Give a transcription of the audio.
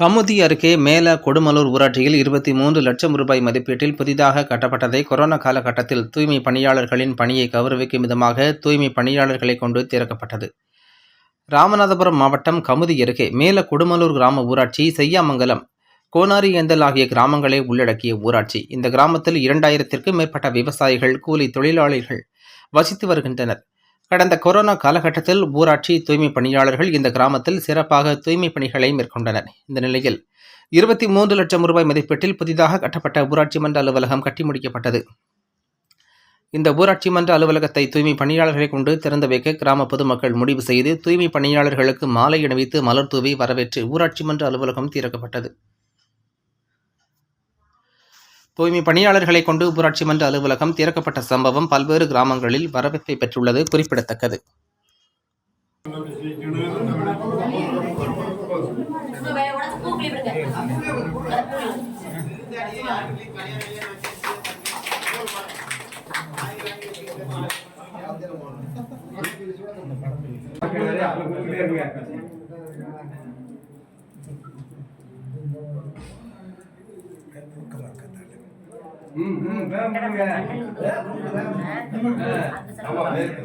கமுதி அருகே மேல கொடுமலூர் ஊராட்சியில் இருபத்தி மூன்று லட்சம் ரூபாய் மதிப்பீட்டில் புதிதாக கட்டப்பட்டதை கொரோனா காலகட்டத்தில் தூய்மை பணியாளர்களின் பணியை கௌரவிக்கும் விதமாக தூய்மை பணியாளர்களை கொண்டு திறக்கப்பட்டது. ராமநாதபுரம் மாவட்டம் கமுதி அருகே மேல கொடுமலூர் கிராம ஊராட்சி செய்யாமங்கலம் கோனாரி ஏந்தல் ஆகிய கிராமங்களை உள்ளடக்கிய ஊராட்சி. இந்த கிராமத்தில் இரண்டாயிரத்திற்கும் மேற்பட்ட விவசாயிகள் கூலி தொழிலாளிகள் வசித்து வருகின்றனர். கடந்த கொரோனா காலகட்டத்தில் ஊராட்சி தூய்மை பணியாளர்கள் இந்த கிராமத்தில் சிறப்பாக தூய்மை பணிகளை மேற்கொண்டனர். இந்த நிலையில் இருபத்தி மூன்று லட்சம் ரூபாய் மதிப்பீட்டில் புதிதாக கட்டப்பட்ட ஊராட்சி மன்ற அலுவலகம் கட்டி முடிக்கப்பட்டது. இந்த ஊராட்சி மன்ற அலுவலகத்தை தூய்மை பணியாளர்களை கொண்டு திறந்து வைக்க கிராம பொதுமக்கள் முடிவு செய்து தூய்மை பணியாளர்களுக்கு மாலை அணிவித்து மலர் தூவி வரவேற்று ஊராட்சி மன்ற அலுவலகம் திறக்கப்பட்டது. தூய்மை பணியாளர்களை கொண்டு ஊராட்சி மன்ற அலுவலகம் திறக்கப்பட்ட சம்பவம் பல்வேறு கிராமங்களில் வரவேற்பை பெற்றுள்ளது குறிப்பிடத்தக்கது. ம் ம் வேற ஆமா